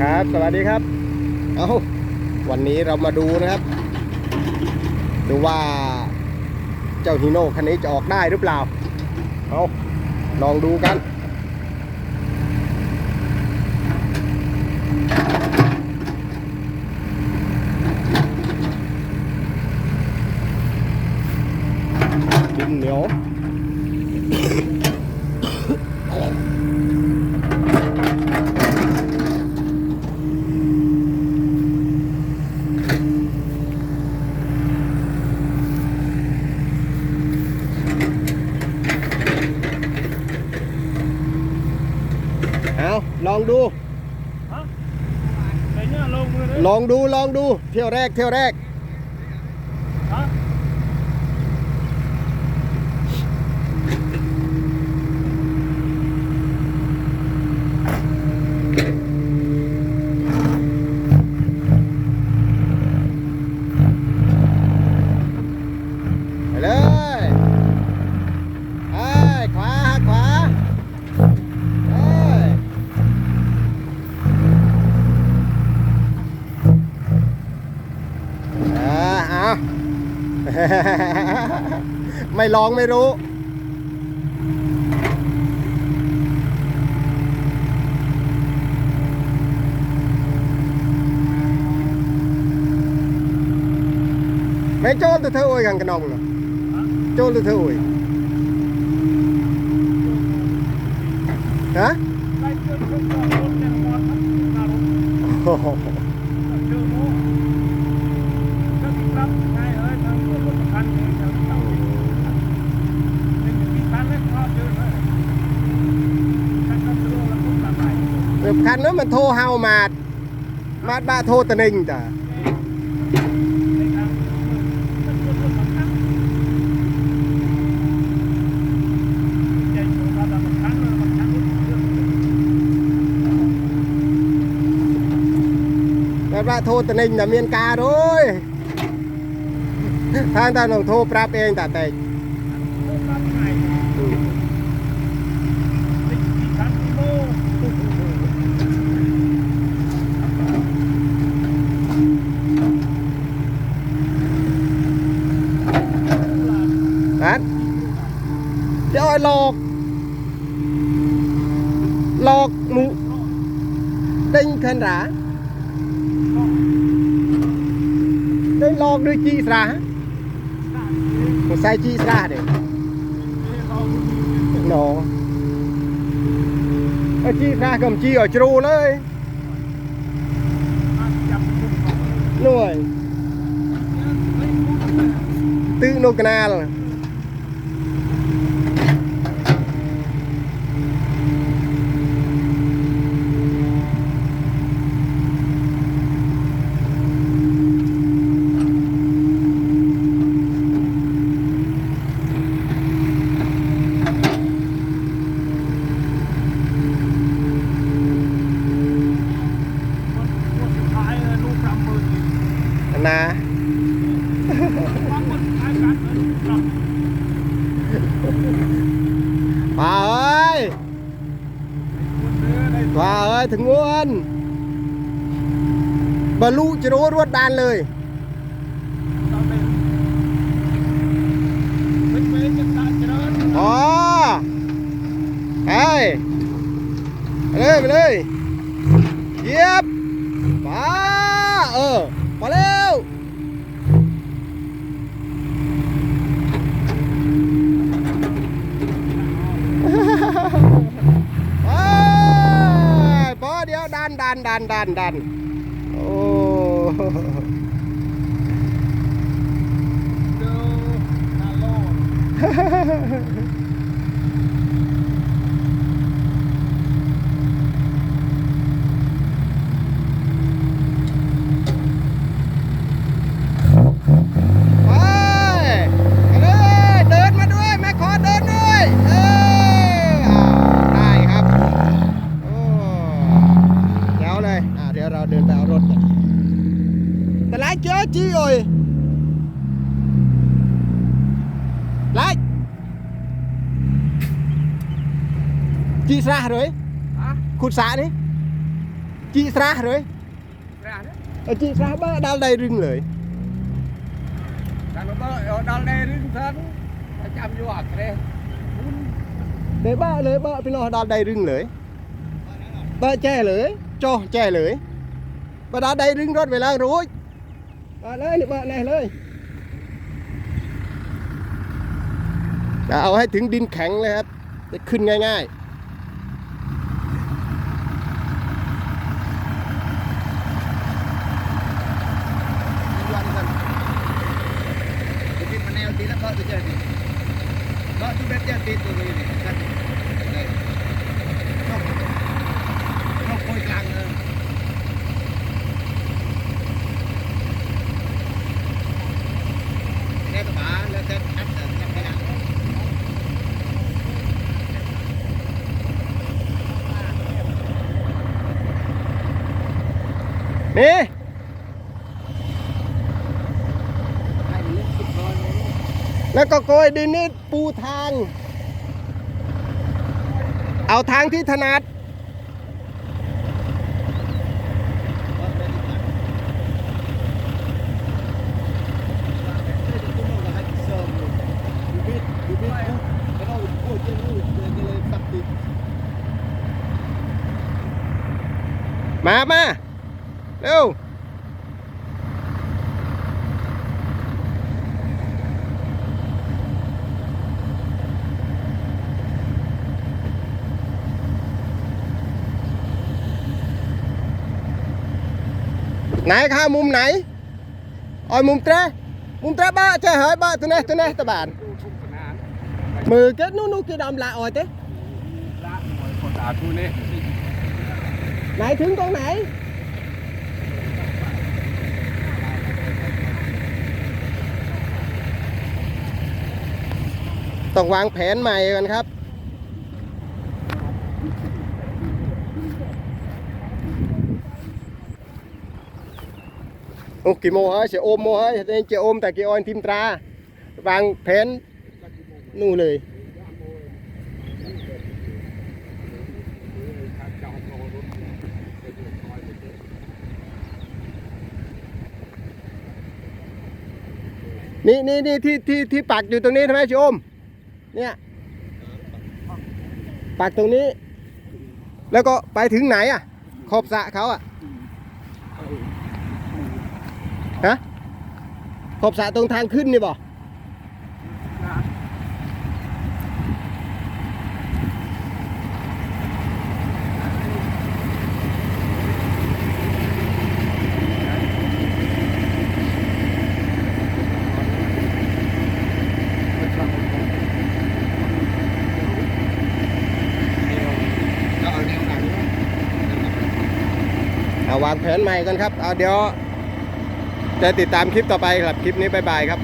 ครับ สวัสดีครับ เอาวันนี้เรามาดูนะครับ ดูว่าเจ้าฮีโน่คันนี้จะออกได้หรือเปล่า เอาลองดูกัน ดินเหนียว เอาลองดู ฮะไอ้เนี่ย ลองดูลองดูเที่ยวแรกเที่ยวแรก ไม่ลองไม่รู้ mấy chôn từ thơ ôi gần cái nòng rồi chôn từ thơ ôi hả ហ្នឹងមិនធូរហៅម៉ាតម៉ាតបាក់ធូរតនិញតាបាក់ធូរតនិញតែមានការអើយខាងតែនឹងធូរប្រាប់ឯងតាតែក ឲ្យលកលកមុដេញខេនរ៉ាដេញលកដូចជីស្រះមិនសៃជីស្រះទេណូអត់ជីស្រះក៏មិនជីឲ្យជ្រូលអើយនោះហើយទិសនោះកណាល់ ป่าเอ้ยป่าเอ้ยถึงงวนบรรลุจะรู้รวดดานเลยอ๋อไปไปเลยไปเลยเยียบป้าเออไปเลย ไปพอเดี๋ยวดันดันดันดันดันโอ้ไchị xa rồi ขุดสระนี่ ជីស្រះrồi ប្រាស់ណា Ờ, chị sao bơ đal đầy rừng lưỡi ដល់បើដល់នេះរឿងសិនតែចាំយកអាក្រេះមុន để bơ lưỡi bơ bên nó đal đầy rừng lưỡi bơ che lưỡi cho che lưỡi bơ đal đầy rừng rót về lang rồi bơ lên bơ này lên จะเอาให้ถึงดินแข็งเลยครับ จะขึ้นง่ายๆ นี่แล้วก็โกยดินนี่ปูทาง เอาทางที่ถนัดมา มา เร็ว ไหนข้ามุมไหนเออยมุมเตะมุมเตะบ้าเจ้าเฮ้ยบ้าตัวนี้ตัวนี้ตะบาน มือเก็ตนู่นนู่นกี่ดำละออยเต้ ไหนถึงตรงไหน ต้องวางแผนใหม่กันครับ โอ้กี่โมงฮะเสียโอมโมฮะเสียโอมแต่กี่ออนทีมตรา วางแผนนู่นเลยนี่นี่นี่ที่ที่ที่ปักอยู่ตรงนี้ใช่ไหมชิโอม เนี่ยปักตรงนี้ แล้วก็ไปถึงไหนอะ ขอบสะเขาอะฮะขอบสะตรงทางขึ้นนี่บอก วางแผนใหม่กันครับเอาเดี๋ยวจะติดตามคลิปต่อไปครับ คลิปนี้บายบายครับ